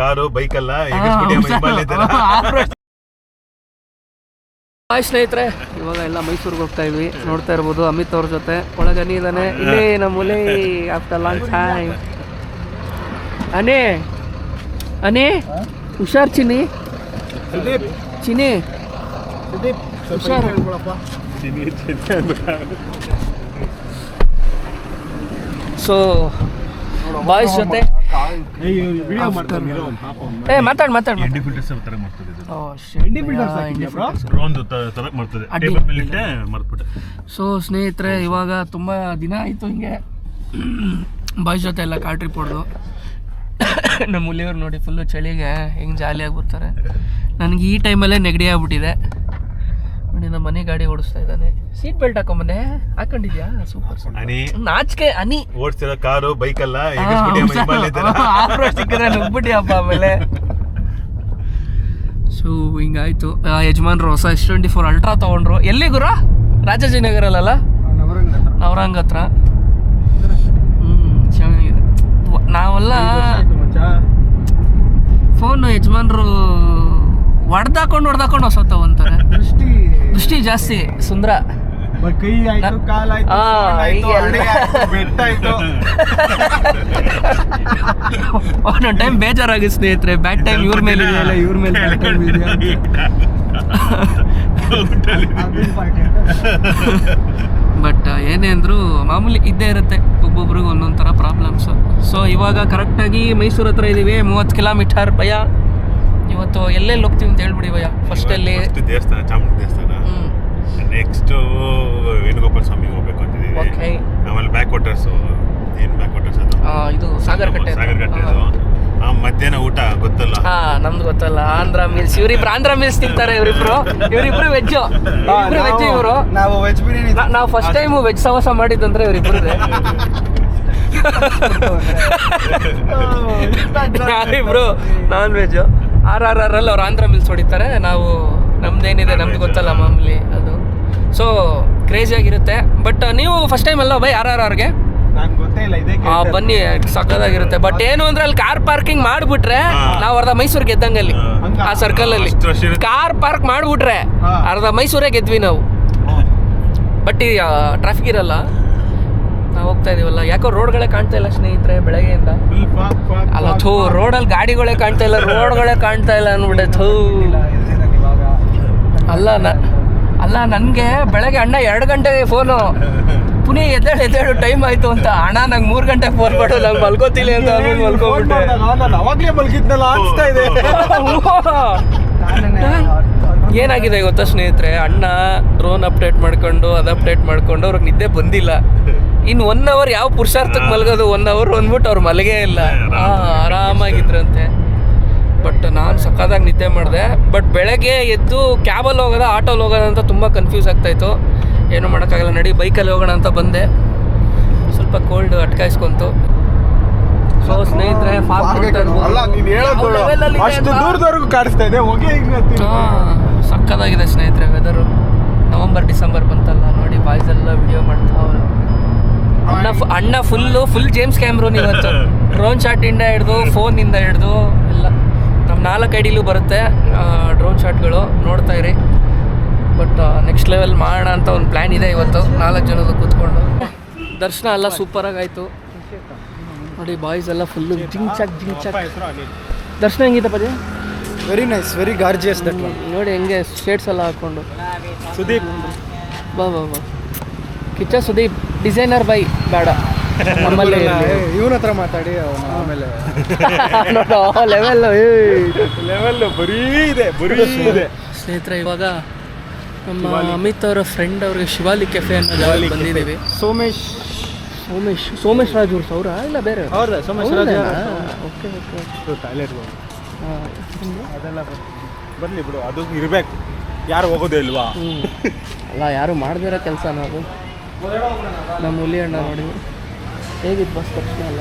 Car bike ಅಲ್ಲ hi ಸ್ನೇಹಿತರೆ ಇವಾಗ ಎಲ್ಲ ಮೈಸೂರಿಗೆ ಹೋಗ್ತಾ ಇದ್ವಿ. ನೋಡ್ತಾ ಇರ್ಬೋದು ಅಮಿತ್ ಅವ್ರ ಜೊತೆ. ಒಳಗೆ ಅನಿ ಇದ್ದಾನೆ ಇಲ್ಲೇ ನಮ್ಮ ಮುಲೆ ಆಫ್ಟರ್ ಲಾಂಗ್ ಟೈಮ್ ಅನೇ ಅನೇ ಹುಷಾರ್ ಚಿನಿ ಚಿನಿ ಹುಷಾರ್. ಸೊ ಬಾಯ್ಸ್ ಜೊತೆ ಏ ಮಾತಾಡ್ ಮಾತಾಡ್ ಎಣ್ಣೆ ಫಿಲ್ಟರ್ಸ್ ತರ ಮಾಡ್ತದೆ ಇದು ಓ ಬ್ರೋ ಒಂದು ತರ ಮಾಡ್ತದೆ ಟೇಬಲ್ ಮೇಲೆ ಇಟ್ಟೆ ಮರ್ತ್ಬಿಟ್ಟೆ ಸೊ ಸ್ನೇಹಿತರೆ ಇವಾಗ ತುಂಬ ದಿನ ಆಯಿತು ಹಿಂಗೆ. ಬಾಯ್ ಜೊತೆ ಎಲ್ಲ ಕಾರ್ ಟ್ರಿಪ್ ಹೊಡೆದು. ನಮ್ಮ ಹುಲಿಯವ್ರು ನೋಡಿ ಫುಲ್ಲು ಚಳಿಗೆ ಹೆಂಗೆ ಜಾಲಿಯಾಗಿ ಬರ್ತಾರೆ. ನನಗೆ ಈ ಟೈಮಲ್ಲೇ ನೆಗಡಿ ಆಗ್ಬಿಟ್ಟಿದೆ. ನಮ್ಮ ಮನೆ ಗಾಡಿ ಓಡಿಸ್ತಾ ಇದ್ದಾನೆ. ಸೀಟ್ ಬೆಲ್ಟ್ ಹಾಕೊಂಬಂದೆ. ಹಾಕೊಂಡಿದ್ಯಾ? ಸೂಪರ್ ಅನಿ ನಾಚಿಕೆ ಅನಿ ಓಡಿಸ್ತಿರೋ ಕಾರು ಬೈಕ್ ಅಲ್ಲ ಸಿಕ್ಕಿದ್ರೆ ನುಗ್ಬಿಟ್ಟಿ ಹಬ್ಬ ಆಮೇಲೆ. ಸೊ ಹಿಂಗಾಯ್ತು. ಆ, ಯಜಮಾನ್ರು ಹೊಸ ಎಸ್ ಟ್ವೆಂಟಿ ಫೋರ್ ಅಲ್ಟ್ರಾ ತಗೊಂಡ್ರು. ಎಲ್ಲಿ ಗುರು? ರಾಜಾಜಿನಗರಲ್ಲ ನವರಂಗ್ ಹತ್ರ ಹ್ಮ್ ಚೆನ್ನಾಗಿದೆ ವ- ನಾವೆಲ್ಲ ಫೋನ್ ಯಜಮಾನ್ರು ಹೊಡ್ದಾಕೊಂಡು ಹೊಡೆದಾಕೊಂಡು ಹೊಸ ತಗೊಂತಾರೆ ದೃಷ್ಟಿ ಜಾಸ್ತಿ. ಸುಂದರ. ಕೈ ಆಯ್ತು ಕಾಲ್ ಆಯ್ತು ಆ, ಸೊಂಡ್ ಆಯ್ತು, ಹೀಗೆಲ್ಲ. ಹಣೆ ಆಯ್ತು, ಬೆಟ್ಟ ಆಯ್ತು. ಒಂದೊಂದು ಟೈಮ್ ಬೇಜಾರಾಗಿ ಸ್ನೇಹಿತರೆ ಬ್ಯಾಕ್ ಟೈಮ್ ಇವ್ರ ಮೇಲೆ ಇದೆಯಲ್ಲ ಇವ್ರ ಮೇಲೆ bad time ಇದೆಯಾ ಅಂತ. ಬಟ್ ಏನೇ ಅಂದರೂ ಮಾಮೂಲಿ ಇದ್ದೇ ಇರುತ್ತೆ. ಒಬ್ಬೊಬ್ರಿಗೆ ಒಂದೊಂದು ಥರ ಪ್ರಾಬ್ಲಮ್ಸು ಸೊ ಇವಾಗ ಕರೆಕ್ಟಾಗಿ ಮೈಸೂರು ಹತ್ರ ಇದ್ದೀವಿ ಮೂವತ್ತು ಕಿಲೋಮೀಟರ್ ಭಯ ಇವತ್ತು ಎಲ್ಲೆಲ್ಲಿ ಹೋಗ್ತೀವಿ ಅಂತ ಹೇಳ್ಬಿಡಿ ಭಯ ಫಸ್ಟಲ್ಲಿ ಅಲ್ಲಿ ದೇವಸ್ಥಾನ ಚಾಮುಂಡಿ ದೇವಸ್ಥಾನ. ನೆಕ್ಸ್ಟ್ ವೇಣುಗೋಪಾಲ ಸ್ವಾಮಿ ಹೋಗ್ಬೇಕು ಅಂತಿದ್ದೀವಿ. ಓಕೆ ಆಮೇಲೆ ಬ್ಯಾಕ್ ವಾಟರ್ಸ್ ಏನು ಬ್ಯಾಕ್ ವಾಟರ್ಸ್ ಅದು ಇದು ಸಾಗರ್ ಕಟ್ಟೆ ಸಾಗರ್ ಕಟ್ಟೆ ಅದು. ಆ ಮಧ್ಯಾಹ್ನ ಊಟ ಗೊತ್ತಲ್ಲ? ಹಾ ನಮ್ದು ಗೊತ್ತಲ್ಲ. ಆಂಧ್ರ ಮೀಲ್ಸ್ ಇವ್ರಿಬ್ರು ಆಂಧ್ರ ಮೀಲ್ಸ್ ತಿಂತಾರೆ ಇವರಿಬ್ರು. ಇವರಿಬ್ರು ವೆಜ್ ಇವ್ರಿಬ್ರು ವೆಜ್ ಇವರು. ನಾವು ವೆಜ್ ಬಿರಿಯಾನಿ ನಾವು ಫಸ್ಟ್ ಟೈಮ್ ವೆಜ್ ಸವಾಸ ಮಾಡಿದ್ದಂದ್ರೆ ಇವರಿಬ್ರು ಯಾರಿಬ್ರು non veg R R R ಅಲ್ಲಿ ಅವ್ರು ಆಂಧ್ರ ಮಿಲ್ಸ್ ಹೊಡಿತಾರೆ. ನಾವು ನಮ್ದೇನಿದೆ ನಮ್ಗೆ ಗೊತ್ತಲ್ಲ ಮಾಮೂಲಿ ಅದು. ಸೊ ಕ್ರೇಜಿಯಾಗಿರುತ್ತೆ ಬಟ್ ನೀವು ಫಸ್ಟ್ ಟೈಮ್ ಅಲ್ಲ ಬೈ ಆರ್ ಆರ್ ಆರ್ಗೆ ಆ, ಬನ್ನಿ ಸಕ್ಕದಾಗಿರುತ್ತೆ ಬಟ್ ಏನು ಅಂದ್ರೆ ಅಲ್ಲಿ ಕಾರ್ ಪಾರ್ಕಿಂಗ್ ಮಾಡ್ಬಿಟ್ರೆ ನಾವು ಅರ್ಧ ಮೈಸೂರು ಗೆದ್ದಂಗೆ ಅಲ್ಲಿ ಆ ಸರ್ಕಲ್ ಅಲ್ಲಿ. ಕಾರ್ ಪಾರ್ಕ್ ಮಾಡ್ಬಿಟ್ರೆ ಅರ್ಧ ಮೈಸೂರೇ ಗೆದ್ವಿ ನಾವು. ಬಟ್ ಈ ಟ್ರಾಫಿಕ್ ಇರಲ್ಲ. ನಾವು ಹೋಗ್ತಾ ಇದೀವಲ್ಲ. ಯಾಕೋ ರೋಡ್ಗಳೇ ಕಾಣ್ತಾ ಇಲ್ಲ ಸ್ನೇಹಿತರೆ ಬೆಳಗ್ಗೆಯಿಂದ. ಅಲ್ಲ ಥೂ ರೋಡಲ್ಲಿ ಗಾಡಿಗಳೇ ಕಾಣ್ತಾ ಇಲ್ಲ ರೋಡ್ಗಳೇ ಕಾಣ್ತಾ ಇಲ್ಲ ಅನ್ಬಿಟ್ಟೆ ಥೂ. ಅಲ್ಲ ಅಲ್ಲ ನನಗೆ ಬೆಳಗ್ಗೆ ಅಣ್ಣ ಎರಡು ಗಂಟೆಗೆ ಫೋನು. ಪುನಃ ಎದ್ದೇಳು ಎದ್ದೇಳು ಟೈಮ್ ಆಯ್ತು ಅಂತ. ಅಣ್ಣ ನಂಗೆ ಮೂರು ಗಂಟೆ ಫೋನ್ ಮಾಡು ನಂಗೆ ಮಲ್ಕೋತಿಲ್ಲ ಅಂತ ಅಂದ್ಬಿಟ್ಟು ಮಲ್ಕೋಬಿಟ್ಟೆ ನಾನು ಅವಾಗ್ಲೇ ಮಲ್ಗಿದ್ನಲ್ಲ ಅನ್ಸ್ತಾ ಇದೆ. ಏನಾಗಿದೆ ಗೊತ್ತಾ ಸ್ನೇಹಿತರೆ? ಅಣ್ಣ ಡ್ರೋನ್ ಅಪ್ಡೇಟ್ ಮಾಡ್ಕೊಂಡು ಅದು ಅಪ್ಡೇಟ್ ಮಾಡ್ಕೊಂಡು ಅವ್ರಿಗೆ ನಿದ್ದೆ ಬಂದಿಲ್ಲ. ಇನ್ನು ಒನ್ ಅವರ್ ಯಾವ ಪುರುಷಾರ್ಥಕ್ಕೆ ಮಲಗೋದು? ಒನ್ ಅವರ್ ಅಂದ್ಬಿಟ್ಟು ಅವ್ರು ಮಲಗೇ ಇಲ್ಲ. ಆರಾಮಾಗಿದ್ರಂತೆ. ಬಟ್ ನಾನು ಸಕ್ಕತ್ತಾಗಿ ನಿದ್ದೆ ಮಾಡಿದೆ. ಬಟ್ ಬೆಳಗ್ಗೆ ಎದ್ದು ಕ್ಯಾಬಲ್ಲಿ ಹೋಗೋದ ಆಟೋಲ್ಲಿ ಹೋಗೋದ ಅಂತ ತುಂಬ ಕನ್ಫ್ಯೂಸ್ ಆಗ್ತಾಯಿತ್ತು. ಏನು ಮಾಡೋಕ್ಕಾಗಲ್ಲ ನಡಿ ಬೈಕಲ್ಲಿ ಹೋಗೋಣ ಅಂತ ಬಂದೆ. ಸ್ವಲ್ಪ ಕೋಲ್ಡ್ ಅಟ್ಕಾಯಿಸ್ಕೊಂತು. ಸೊ ಸ್ನೇಹಿತರೆ ಸಕ್ಕದಾಗಿದೆ ಸ್ನೇಹಿತರೆ ವೆದರು ನವಂಬರ್ ಡಿಸೆಂಬರ್ ಬಂತಲ್ಲ ನೋಡಿ ಬಾಯ್ಸ್ ಎಲ್ಲ ವಿಡಿಯೋ ಮಾಡ್ತಾ ಅವ್ರೆ. ಅಣ್ಣ ಫು- ಅಣ್ಣ ಫುಲ್ಲು ಫುಲ್ ಜೇಮ್ಸ್ ಕ್ಯಾಮ್ರೋನ್ ಇವತ್ತು ಡ್ರೋನ್ ಶಾಟಿಂದ ಹಿಡ್ದು ಫೋನಿಂದ ಹಿಡ್ದು ಎಲ್ಲ. ನಮ್ಮ ನಾಲ್ಕು ಐಡಿಲೂ ಬರುತ್ತೆ ಡ್ರೋನ್ ಶಾಟ್ಗಳು ನೋಡ್ತಾ ಇರಿ. ಬಟ್ ನೆಕ್ಸ್ಟ್ ಲೆವೆಲ್ ಮಾಡೋಣ ಅಂತ ಒಂದು ಪ್ಲ್ಯಾನ್ ಇದೆ ಇವತ್ತು. ನಾಲ್ಕು ಜನದ ಕೂತ್ಕೊಂಡು. ದರ್ಶನ ಎಲ್ಲ ಸೂಪರಾಗಿ ಆಯಿತು ನೋಡಿ ಬಾಯ್ಸ್ ಎಲ್ಲ ಫುಲ್ಲು ಜಿಂಚಾಕ್ ಜಿಂಚಾಕ್ ದರ್ಶನ ಹೆಂಗಿದೆ ಪದೇ very nice very gorgeous that ನೋಡಿ ಹೆಂಗೆ ಶೇಡ್ಸ್ ಎಲ್ಲ ಹಾಕೊಂಡು. ಸುದೀಪ್. ಬಾ ಬಾ ಬಾ. ಕಿಚ್ಚ ಸುದೀಪ್ ಡಿಸೈನರ್ ಬೈ ಬೇಡ. ನಮ್ಮಲ್ಲಿ ಇವನ ಹತ್ರ ಮಾತಾಡಿ ಅವ್ನು ಆಮೇಲೆ. ನೋಡೋ ಲೆವೆಲ್ ಲೆವೆಲ್ ಬರೀ ಇದೆ ಬರೀ ಇದೆ. ಸ್ನೇಹಿತರೆ ಇವಾಗ ನಮ್ಮ ಅಮಿತ್ ಅವರ ಫ್ರೆಂಡ್ ಅವ್ರಿಗೆ ಶಿವಾಲಿ ಕೆಫೆ ಅನ್ನೋ ಜಾಗಕ್ಕೆ ಬಂದಿದ್ದೀವಿ. ಸೋಮೇಶ್. ಸೋಮೇಶ್ ಸೋಮೇಶ್ ರಾಜ್ ಅವ್ರ ಸೌರ? ಇಲ್ಲ ಬೇರೆ ಅವ್ರ? Somesh Raj okay okay toilet ಅದೆಲ್ಲ ಬರಲಿ ಬಿಡು ಅದು ಇರಬೇಕು. ಯಾರು ಹೋಗೋದೇ ಇಲ್ವಾ? ಅಲ್ಲ ಯಾರು ಮಾಡ್ದಿರೋ ಕೆಲಸ ನಾವು. ನಮ್ಮ ಹುಲಿ ಅಣ್ಣ ನೋಡಿ. ಹೇಗಿತ್ತು ಬಸ್ ತಕ್ಷಣ ಅಲ್ಲ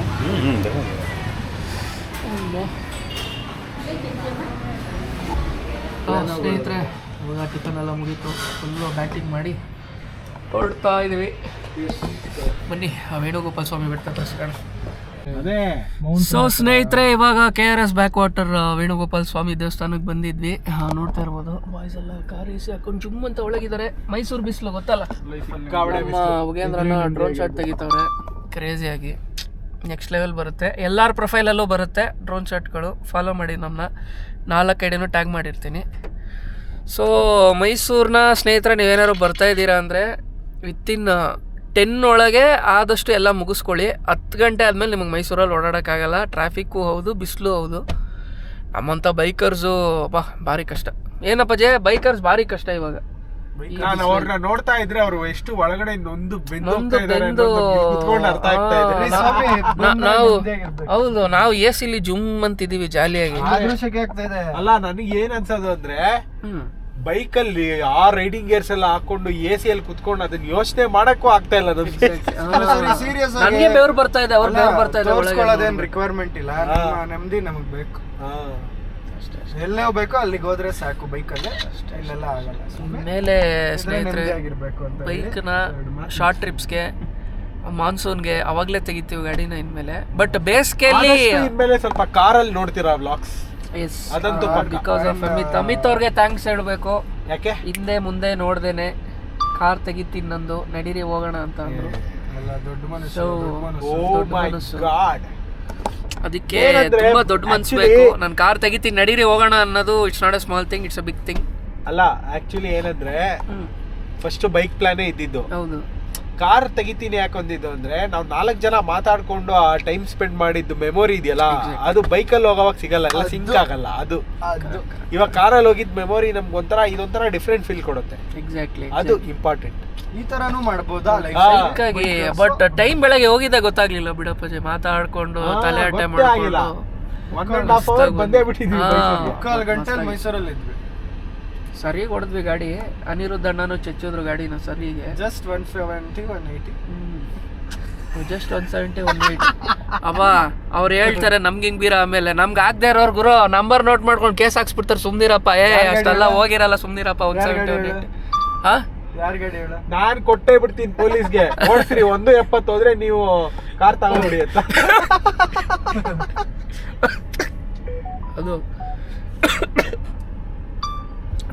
ಸ್ನೇಹಿತರೆ ಇವಾಗ ಟಿಫನ್ ಎಲ್ಲ ಮುಗೀತು. ಫುಲ್ಲು ಬ್ಯಾಟಿಂಗ್ ಮಾಡಿ ಹೊರಡ್ತಾ ಇದ್ದೀವಿ ಬನ್ನಿ ಆ ವೇಣುಗೋಪಾಲ ಸ್ವಾಮಿ ಬೆಟ್ಟ ತೋರಿಸ್ಕೋಣ ಸೊ ಸ್ನೇಹಿತರೆ ಇವಾಗ K R S back water Venugopal Swamy ದೇವಸ್ಥಾನಕ್ಕೆ ಬಂದಿದ್ವಿ. ನೋಡ್ತಾ ಇರ್ಬೋದು. ಬಾಯ್ಸ್ ಎಲ್ಲ ಕಾರ್ ಎಸಿ ಹಾಕೊಂಡು ಜುಮ್ ಅಂತ ಒಳಗಿದ್ದಾರೆ. ಮೈಸೂರು ಬಿಸಿಲು ಗೊತ್ತಲ್ಲ? ಉಗೇಂದ್ರನ ಡ್ರೋನ್ ಶಾಟ್ ತೆಗಿತವ್ರೆ. ಆಗಿ. ನೆಕ್ಸ್ಟ್ ಲೆವೆಲ್ ಬರುತ್ತೆ. ಎಲ್ಲರ ಪ್ರೊಫೈಲಲ್ಲೂ ಬರುತ್ತೆ ಡ್ರೋನ್ ಶಾಟ್ಗಳು ಫಾಲೋ ಮಾಡಿ ನಮ್ಮನ್ನ ನಾಲ್ಕು ಕಡೆನೂ ಟ್ಯಾಗ್ ಮಾಡಿರ್ತೀನಿ. ಸೊ ಮೈಸೂರಿನ ಸ್ನೇಹಿತರೆ ನೀವೇನಾದ್ರು ಬರ್ತಾ ಇದ್ದೀರಾ ಅಂದರೆ ವಿತಿನ್ ಟೆನ್ ಒಳಗೆ ಆದಷ್ಟು ಎಲ್ಲ ಮುಗಿಸ್ಕೊಳ್ಳಿ. ಹತ್ತು ಗಂಟೆ ಆದಮೇಲೆ ನಿಮಗೆ ಮೈಸೂರಲ್ಲಿ ಓಡಾಡೋಕ್ಕಾಗಲ್ಲ. ಟ್ರಾಫಿಕ್ಕು ಹೌದು ಬಿಸಿಲು ಹೌದು. ನಮ್ಮಂಥ ಬೈಕರ್ಸು ಅಪ್ಪ ಭಾರಿ ಕಷ್ಟ. ಏನಪ್ಪ ಜೆ ಬೈಕರ್ಸ್ ಭಾರಿ ಕಷ್ಟ ಇವಾಗ. ನಾನು ಅವ್ರನ್ನ ನೋಡ್ತಾ ಇದ್ರೆ ಅವರು ಎಷ್ಟು ಒಳಗಡೆ ನೊಂದು ಬೆಂದು ನಾವು ಹೌದು ನಾವು ಎ ಸಿಲಿ ಜುಮ್ ಅಂತಿದೀವಿ ಜಾಲಿಯಾಗಿ. ಅಲ್ಲ ನನಗೆ ಏನ್ ಅನ್ಸೋದು ಅಂದ್ರೆ ಹ್ಮ್ ಬೈಕ್ ಅಲ್ಲಿ ಆ ರೈಡಿಂಗ್ ಗೇರ್ಸ್ ಎಲ್ಲ ಹಾಕೊಂಡು ಎ ಸಿ ಅಲ್ಲಿ ಕುತ್ಕೊಂಡು ಅದನ್ನ ಯೋಚನೆ ಮಾಡಕ್ಕೂ ಆಗ್ತಾ ಇಲ್ಲ ನಮ್ಗೆ. ಸೀರಿಯಸ್ ನನಗೆ ಬೆವರು ಬರ್ತಾ ಇದೆ ಅವ್ರ ಬೆವರು ಬರ್ತಾ ಇದೆ ಒಳಗೆ. ತೋರ್ಸ್ಕೊಳ್ಳೋದೇನ್ ರಿಕ್ವೈರ್ಮೆಂಟ್ ಇಲ್ಲ. ನಮ್ಮ ನೆಮ್ಮದಿ ನಮಗೆ ಬೇಕು. ಹಾ. ಎಲ್ಲೇ ಹೋಗ್ಬೇಕು ಅಲ್ಲಿಗೆ ಹೋದ್ರೆ ಸಾಕು ಬೈಕಲ್ಲಿ. ಇಲ್ಲೆಲ್ಲ ಆಗಲ್ಲ. ಸುಮ್ನೆ ಮೇಲೆ ಸ್ನೇಹಿತರೆ ನೆಮ್ಮದಿಯಾಗಿರ್ಬೇಕು ಅಂತ ಬೈಕ್ನ ಶಾರ್ಟ್ ಟ್ರಿಪ್ಸ್ಗೆ ಮಾನ್ಸೂನ್ಗೆ ಅವಾಗಲೇ ತೆಗಿತೀವಿ ಗಾಡಿನ ಇನ್ಮೇಲೆ. ಬಟ್ ಬೇಸಿಗೆಯಲ್ಲಿ ಇನ್ಮೇಲೆ ಸ್ವಲ್ಪ ಕಾರಲ್ಲಿ ನೋಡ್ತೀರಾ ವ್ಲಾಗ್ಸ್ ಎಸ್ ಅದಂತೂ ಪಕ್ಕ. ಬಿಕಾಸ್ ಆಫ್ ಅಮಿತ್ ಅಮಿತ್ ಅವ್ರಿಗೆ ಥ್ಯಾಂಕ್ಸ್ ಹೇಳಬೇಕು. ಯಾಕೆ? ಹಿಂದೆ ಮುಂದೆ ನೋಡ್ದೇನೆ. ಕಾರ್ ತೆಗಿತೀನಿ ನಂದು. ನಡೀರಿ ಹೋಗೋಣ ಅಂತ ಅಂದ್ರು. ದೊಡ್ಡ ಮನುಷ್ಯ So, ಓ ದೊಡ್ಡ ಮೈ ಮನಸ್ಸು. ಗಾಡ್ ಅದಕ್ಕೆ ಏನಂದ್ರೆ ತುಂಬಾ ದೊಡ್ಡ ಮನ್ಸು actually- ಬೇಕು. ನಾನು ಕಾರ್ ತೆಗಿತೀನಿ ನಡೀರಿ ಹೋಗೋಣ ಅನ್ನೋದು it's not a small thing it's a big thing ಅಲ್ಲ ಆಕ್ಚುಲಿ ಏನಂದ್ರೆ ಫಸ್ಟ್ ಬೈಕ್ ಪ್ಲಾನೇ ಇದ್ದಿದ್ದು. ಹೌದು. ಕಾರ್ ತೆಗಿತೀನಿ ಯಾಕೆ ಒಂದಿದ್ದು ಅಂದ್ರೆ ನಾವು ನಾಲ್ಕು ಜನ ಮಾತಾಡ್ಕೊಂಡು ಆ ಟೈಮ್ ಸ್ಪೆಂಡ್ ಮಾಡಿದ್ದು ಮೆಮೊರಿ ಇದೆಯಲ್ಲ ಅದು ಬೈಕಲ್ಲಿ ಹೋಗೋವಾಗ ಸಿಗಲ್ಲ ಎಲ್ಲ ಸಿಂಕ್ ಆಗಲ್ಲ ಅದು. ಇವಾಗ ಕಾರಲ್ಲಿ ಹೋಗಿದ್ ಮೆಮೊರಿ ನಮ್ಗೆ ಒಂಥರ ಇದೊಂಥರ ಡಿಫ್ರೆಂಟ್ ಫೀಲ್ ಕೊಡುತ್ತೆ. ಎಕ್ಸಾಕ್ಟ್ಲಿ ಅದು ಇಂಪಾರ್ಟೆಂಟ್ ಈ ತರಾನು ಮಾಡಬಹುದಾ ಬಟ್ ಟೈಮ್ ಬೆಳಗ್ಗೆ ಹೋಗಿದ್ದ ಗೊತ್ತಾಗ್ಲಿಲ್ಲ ಬಿಡಪ್ಪಾಜಿ ಮಾತಾಡ್ಕೊಂಡು ಹಾ, ತಲೆ ಆಗಿಲ್ಲ. ಮಾಡ್ಕೊಂಡು ಅಂಡ್ ಹಾಫ್ ಅವರ್ ಬಂದೇ ಬಿಟ್ಟಿದ್ವಿ. ಮುಕ್ಕಾಲು ಗಂಟೆ ಮೈಸೂರಲ್ಲಿ ಇದ್ವಿ ಸರಿ ಹೊಡೆದ್ವಿ ಗಾಡಿ. ಅನಿರುದ್ಧ ಅಣ್ಣನು ಚಚ್ಚಿದ್ರು ಗಾಡಿನ ಸರಿಗೆ just one seventy one eighty just one seventy one eighty ಅವ ಅವ್ರು ಹೇಳ್ತಾರೆ ನಮ್ಗೆ ಹಿಂಗ್ ಬೀರ ಆಮೇಲೆ. ನಮ್ಗೆ ಆಗದೆ ಇರೋರು ಗುರು ನಂಬರ್ ನೋಟ್ ಮಾಡ್ಕೊಂಡು ಕೇಸ್ ಹಾಕ್ಸ್ಬಿಡ್ತಾರೆ ಸುಮ್ನಿರಪ್ಪ. ಏ ಅಷ್ಟೆಲ್ಲ ಹೋಗಿರಲ್ಲ ಸುಮ್ನಿರಪ್ಪ ಒನ್ ಸೆವೆಂಟಿ ಒನ್ ಏಯ್ಟಿ ಹಾ? ಯಾರ ಗಾಡಿ ಹೇಳ? ನಾನ್ ಕೊಟ್ಟೇ ಬಿಡ್ತೀನಿ ಪೊಲೀಸ್ಗೆ. ಓಡಿಸ್ರಿ ಒಂದು ಎಪ್ಪತ್ತು ಹೋದ್ರೆ ನೀವು ಕಾರ್ ತಗೊಂಡ್ಬಿಡಿ ಅಂತ. ಅದು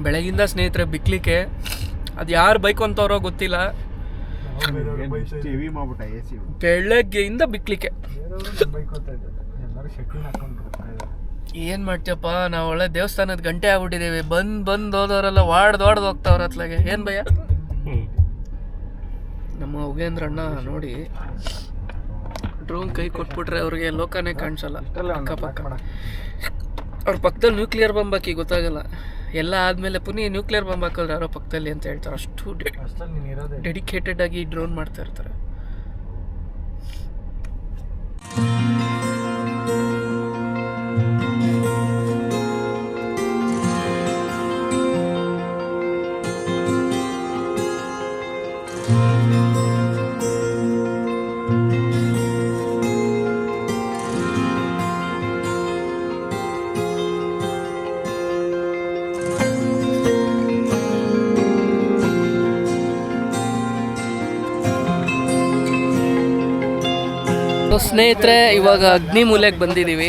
ಬೆಳಗಿಂದ ಸ್ನೇಹಿತರೆ ಬಿಕ್ಲಿಕ್ಕೆ ಅದು ಯಾರು ಬೈಕ್ ಅಂತವ್ರೋ ಗೊತ್ತಿಲ್ಲ. ಬೆಳಗ್ಗೆಯಿಂದ ಬಿಕ್ಲಿಕ್ಕೆ. ಏನು ಮಾಡ್ತೀಯಪ್ಪ ನಾವು ಒಳ್ಳೆ ದೇವಸ್ಥಾನದ ಗಂಟೆ ಆಗ್ಬಿಟ್ಟಿದ್ದೀವಿ ಬಂದ್ ಬಂದ್ ಹೋದವರೆಲ್ಲ ವಾಡ್ದು ವಾಡ್ದು ಹೋಗ್ತಾವ್ರ ಅತ್ಲಾಗೆ. ಏನ್ ಭಯ? ನಮ್ಮ ಉಗೇಂದ್ರ ಅಣ್ಣ ನೋಡಿ ಡ್ರೋನ್ ಕೈ ಕೊಟ್ಬಿಟ್ರೆ ಅವ್ರಿಗೆ ಲೋಕನೇ ಕಾಣಿಸಲ್ಲ. ಅಕ್ಕಪಕ್ಕ. ಅವ್ರ ಪಕ್ಕದಲ್ಲಿ ನ್ಯೂಕ್ಲಿಯರ್ ಬಾಂಬ್ ಹಾಕಿ ಗೊತ್ತಾಗಲ್ಲ. ಎಲ್ಲ ಆದ್ಮೇಲೆ ಪುನಃ ನ್ಯೂಕ್ಲಿಯರ್ ಬಾಂಬ್ ಹಾಕೋದ್ರೆ ಯಾರೋ ಪಕ್ಕದಲ್ಲಿ ಅಂತ ಹೇಳ್ತಾರೆ. ಅಷ್ಟು ಡೆಡಿಕೇಟೆಡ್ ಆಗಿ ಡ್ರೋನ್ ಮಾಡ್ತಾ ಇರ್ತಾರೆ. ಸ್ನೇಹಿತರೆ ಇವಾಗ ಅಗ್ನಿ ಮೂಲೆಗೆ ಬಂದಿದ್ದೀವಿ.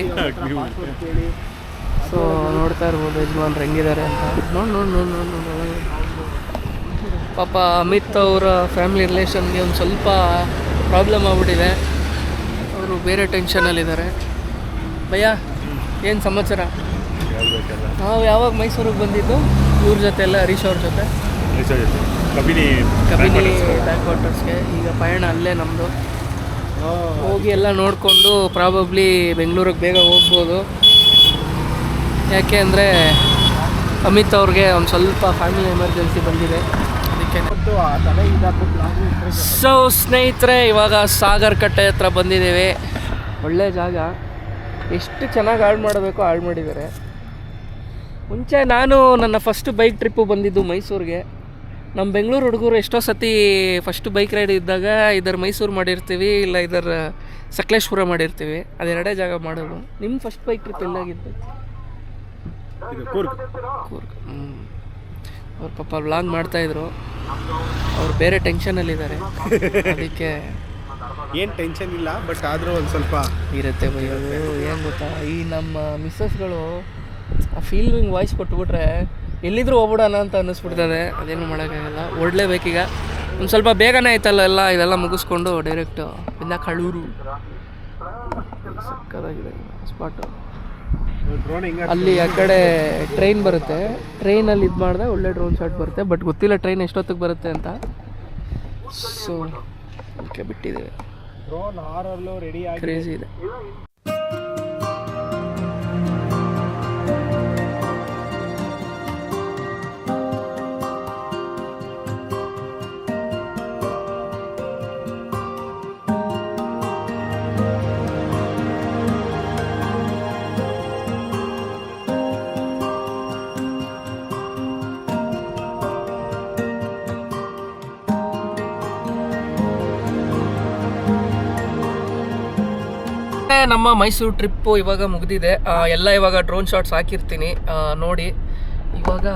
ಸೊ ನೋಡ್ತಾ ಇರ್ಬೋದು ಯಜಮಾನ್ರು ಹೆಂಗಿದ್ದಾರೆ ಅಂತ. ನೋಡಿ ನೋಡಿ ನೋಡಿ ನೋಡಿ ನೋಡಿ ಪಾಪ ಅಮಿತ್ ಅವರ ಫ್ಯಾಮಿಲಿ ರಿಲೇಷನ್ಗೆ ಒಂದು ಸ್ವಲ್ಪ ಪ್ರಾಬ್ಲಮ್ ಆಗ್ಬಿಟ್ಟಿದೆ. ಅವರು ಬೇರೆ ಟೆನ್ಷನಲ್ಲಿದ್ದಾರೆ ಭಯ್ಯ ಏನು ಸಮಾಚಾರ? ನಾವು ಯಾವಾಗ ಮೈಸೂರಿಗೆ ಬಂದಿದ್ದು? ಇವ್ರ ಜೊತೆ ಎಲ್ಲ ಹರೀಶ್ ಅವ್ರ ಜೊತೆ. ಕಬಿನಿ ಕಬಿನಿ ಬ್ಯಾಕ್ ವಾಟರ್ಸ್ಗೆ ಈಗ ಪಯಣ ಅಲ್ಲೇ ನಮ್ಮದು ಹೋಗಿ ಎಲ್ಲ ನೋಡಿಕೊಂಡು ಪ್ರಾಬಬ್ಲಿ ಬೆಂಗಳೂರಿಗೆ ಬೇಗ ಹೋಗ್ಬೋದು. ಯಾಕೆ ಅಂದರೆ ಅಮಿತ್ ಅವ್ರಿಗೆ ಒಂದು ಸ್ವಲ್ಪ ಫ್ಯಾಮಿಲಿ ಎಮರ್ಜೆನ್ಸಿ ಬಂದಿದೆ. ಅದಕ್ಕೆ ಸೊ ಸ್ನೇಹಿತರೆ, ಇವಾಗ ಸಾಗರ್ ಕಟ್ಟೆ ಹತ್ರ ಬಂದಿದ್ದೀವಿ. ಒಳ್ಳೆ ಜಾಗ. ಎಷ್ಟು ಚೆನ್ನಾಗಿ ಹಾಳು ಮಾಡಬೇಕು, ಹಾಳು ಮಾಡಿದ್ದಾರೆ. ಮುಂಚೆ ನಾನು ನನ್ನ ಫಸ್ಟ್ ಬೈಕ್ ಟ್ರಿಪ್ಪು ಬಂದಿದ್ದು ಮೈಸೂರಿಗೆ. ನಮ್ಮ ಬೆಂಗಳೂರು ಹುಡುಗರು ಎಷ್ಟೋ ಸತಿ ಫಸ್ಟ್ ಬೈಕ್ ರೈಡ್ ಇದ್ದಾಗ ಇದರ ಮೈಸೂರು ಮಾಡಿರ್ತೀವಿ ಇಲ್ಲ ಇದರ ಸಕಲೇಶ್ಪುರ ಮಾಡಿರ್ತೀವಿ. ಅದೆರಡೇ ಜಾಗ ಮಾಡೋದು. ನಿಮ್ಮ ಫಸ್ಟ್ ಬೈಕ್ ಟ್ರಿಪ್ ಎಲ್ಲಾಗಿತ್ತು? ಕೂರ್ಗ್. ಹ್ಞೂ ಅವ್ರ ಪಾಪ ವ್ಲಾಗ್ ಮಾಡ್ತಾಯಿದ್ರು ಅವ್ರು ಬೇರೆ ಟೆನ್ಷನಲ್ಲಿದ್ದಾರೆ ಅದಕ್ಕೆ ಏನು ಟೆನ್ಷನ್ ಇಲ್ಲ ಬಟ್ ಆದರೂ ಒಂದು ಸ್ವಲ್ಪ ಇರುತ್ತೆ ಏನು ಗೊತ್ತಾ? ಈ ನಮ್ಮ ಮಿಸ್ಸಸ್ಗಳು ಆ ಫೀಲಿಂಗ್ ವಾಯ್ಸ್ ಕೊಟ್ಬಿಟ್ರೆ ಎಲ್ಲಿದ್ರು ಹೋಗ್ಬಿಡೋಣ ಅಂತ ಅನ್ನಿಸ್ಬಿಡ್ತದೆ. ಅದೇನು ಮಾಡೋಕ್ಕಾಗಲ್ಲ. ಓಡಲೇಬೇಕೀಗ ಒಂದು ಸ್ವಲ್ಪ ಬೇಗನೆ ಆಯ್ತಲ್ಲ ಎಲ್ಲ? ಇದೆಲ್ಲ ಮುಗಿಸ್ಕೊಂಡು ಡೈರೆಕ್ಟು ಇನ್ನ ಕಳೂರು. ಸಕ್ಕದಾಗಿದೆ ಸ್ಪಾಟು ಅಲ್ಲಿ ಆ ಕಡೆ ಟ್ರೈನ್ ಬರುತ್ತೆ. ಟ್ರೈನಲ್ಲಿ ಇದು ಮಾಡಿದೆ ಒಳ್ಳೆ ಡ್ರೋನ್ ಶಾಟ್ ಬರುತ್ತೆ. ಬಟ್ ಗೊತ್ತಿಲ್ಲ ಟ್ರೈನ್ ಎಷ್ಟೊತ್ತಿಗೆ ಬರುತ್ತೆ ಅಂತ. ಸೊ ಅದಕ್ಕೆ ಬಿಟ್ಟಿದ್ದೇವೆ. ಕ್ರೇಜಿ ಇದೆ. ನಮ್ಮ ಮೈಸೂರು ಟ್ರಿಪ್ಪು ಇವಾಗ ಮುಗಿದಿದೆ. ಎಲ್ಲ ಇವಾಗ ಡ್ರೋನ್ ಶಾಟ್ಸ್ ಹಾಕಿರ್ತೀನಿ. ನೋಡಿ ಇವಾಗ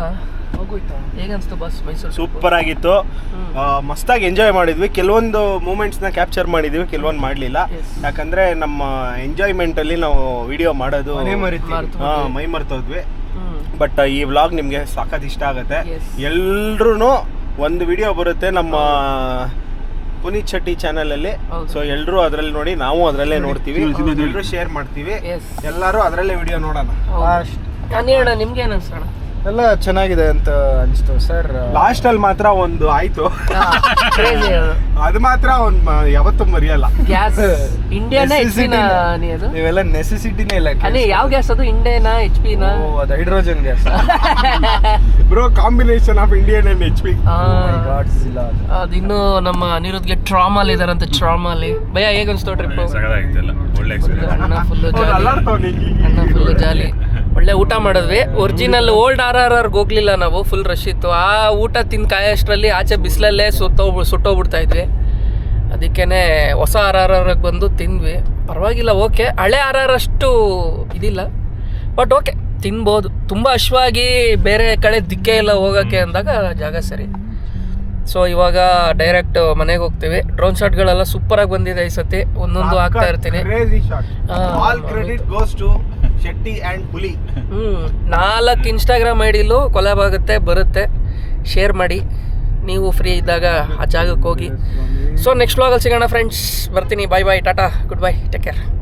ಹೋಗೋಯ್ತಾ? ಹೇಗನ್ಸ್ತು ಬಸ್ ಮೈಸೂರು ಸೂಪರ್ ಆಗಿತ್ತು. ಮಸ್ತಾಗಿ ಎಂಜಾಯ್ ಮಾಡಿದ್ವಿ. ಕೆಲವೊಂದು ಮೂಮೆಂಟ್ಸ್ನ ಕ್ಯಾಪ್ಚರ್ ಮಾಡಿದ್ವಿ ಕೆಲವೊಂದು ಮಾಡಲಿಲ್ಲ. ಯಾಕಂದ್ರೆ ನಮ್ಮ ಎಂಜಾಯ್ಮೆಂಟ್ ಅಲ್ಲಿ ನಾವು ವಿಡಿಯೋ ಮಾಡೋದು ಮೈ ಮರ್ತೋದ್ವಿ. ಬಟ್ ಈ ವ್ಲಾಗ್ ನಿಮಗೆ ಸಾಕಷ್ಟು ಇಷ್ಟ ಆಗುತ್ತೆ. ಎಲ್ರೂ ಒಂದು ವಿಡಿಯೋ ಬರುತ್ತೆ. ನಮ್ಮ ಪುನೀತ್ ಶೆಟ್ಟಿ ಚಾನೆಲ್ ಅಲ್ಲಿ. ಸೊ ಎಲ್ಲರೂ ಅದರಲ್ಲಿ ನೋಡಿ ನಾವು ಅದರಲ್ಲೇ ನೋಡ್ತೀವಿ. ಎಲ್ಲರೂ ಶೇರ್ ಮಾಡ್ತೀವಿ. ಎಲ್ಲರೂ ಅದರಲ್ಲೇ ವಿಡಿಯೋ ನೋಡೋಣ. ನಿಮ್ಗೆ ಅನ್ಸೋಣ? ಎಲ್ಲ ಚೆನ್ನಾಗಿದೆ ಅಂತ ಅನಿಸ್ತು ಸರ್. ಲಾಸ್ಟ್ ಅಲ್ಲಿ ಮಾತ್ರ ಒಂದು ಆಯ್ತು. ಅದು ಮಾತ್ರ ಅವ್ನ್ ಮ- ಯಾವತ್ತೂ ಮರೆಯಲ್ಲ. ಗ್ಯಾಸ್ ಇಂಡಿಯಾನ ಎಚ್ ಪಿ ನೀ ಅದು? ನೀವೆಲ್ಲ ನೆಸೆಸಿಟಿನೇ ಇಲ್ಲ ಅದೇ ಯಾವ ಗ್ಯಾಸ್ ಅದು? ಇಂಡಿಯಾನ ಎಚ್ ನಾ? ಓ ಅದು hydrogen gas. Bro combination of Indian and H P. ಅದಿನ್ನು ನಮ್ಮ ಅನಿರುದ್ಗೆ ಟ್ರಾಮಲ್ ಇದಾರಂತೆ ಟ್ರಾಮಾಲಿ ಭಯ ಹೇಗೆ ಟ್ರಿಪ್ ಸಗದಾಗಿತ್ತಲ್ಲ ಒಳ್ಳೆ ಎಕ್ಸ್ಪೀರಿಯನ್ಸ್ ಅಣ್ಣ ಫುಲ್ ಜಾಲಿ ಅಣ್ಣ ಫುಲ್ ಜಾಲಿ ಒಳ್ಳೆ ಊಟ ಮಾಡಿದ್ವಿ. ಒರಿಜಿನಲ್ ಓಲ್ಡ್ ಆರ್ ಆರ್ ಆರ್ಗೆ ಹೋಗ್ಲಿಲ್ಲ ನಾವು ಫುಲ್ ರಶ್ ಇತ್ತು. ಆ ಊಟ ತಿಂದು ಕಾಯೋಷ್ಟರಲ್ಲಿ ಆಚೆ ಬಿಸಿಲಲ್ಲೇ ಸುತ್ತೋಗ್ ಸುಟ್ಟೋಗ್ಬಿಡ್ತಾ ಇದ್ವಿ. ಅದಕ್ಕೇನೆ ಹೊಸ ಆರ್ ಆರ್ ಆರ್ಗೆ ಬಂದು ತಿಂದ್ವಿ. ಪರವಾಗಿಲ್ಲ ಓಕೆ ಹಳೆ ಆರ್ ಆರ್ ಅಷ್ಟು ಇದಿಲ್ಲ. ಬಟ್ ಓಕೆ ತಿನ್ಬೋದು. ತುಂಬ ಹಶ್ವಾಗಿ ಬೇರೆ ಕಡೆ ದಿಕ್ಕೇ ಇಲ್ಲ ಹೋಗೋಕ್ಕೆ ಅಂದಾಗ ಜಾಗ ಸರಿ. ಸೊ ಇವಾಗ ಡೈರೆಕ್ಟ್ ಮನೆಗೆ ಹೋಗ್ತೀವಿ. ಡ್ರೋನ್ ಶಾಟ್ಗಳೆಲ್ಲ ಸೂಪರಾಗಿ ಬಂದಿದೆ ಈ ಸತಿ. ಒಂದೊಂದು ಹಾಕ್ತಾ ಇರ್ತೀನಿ. ಶೆಟ್ಟಿ ಅಂಡ್ ಹುಲಿ. ಹ್ಮ್. ನಾಲ್ಕು ಇನ್ಸ್ಟಾಗ್ರಾಮ್ ಐ ಡಿಲು ಕೊಲಾಬ್ ಆಗುತ್ತೆ ಬರುತ್ತೆ. ಶೇರ್ ಮಾಡಿ. ನೀವು ಫ್ರೀ ಇದ್ದಾಗ ಆ ಜಾಗಕ್ಕೆ ಹೋಗಿ. ಸೊ ನೆಕ್ಸ್ಟ್ ವ್ಲಾಗಲ್ಲಿ ಸಿಗೋಣ ಫ್ರೆಂಡ್ಸ್ ಬರ್ತೀನಿ. Bye bye tata good bye take care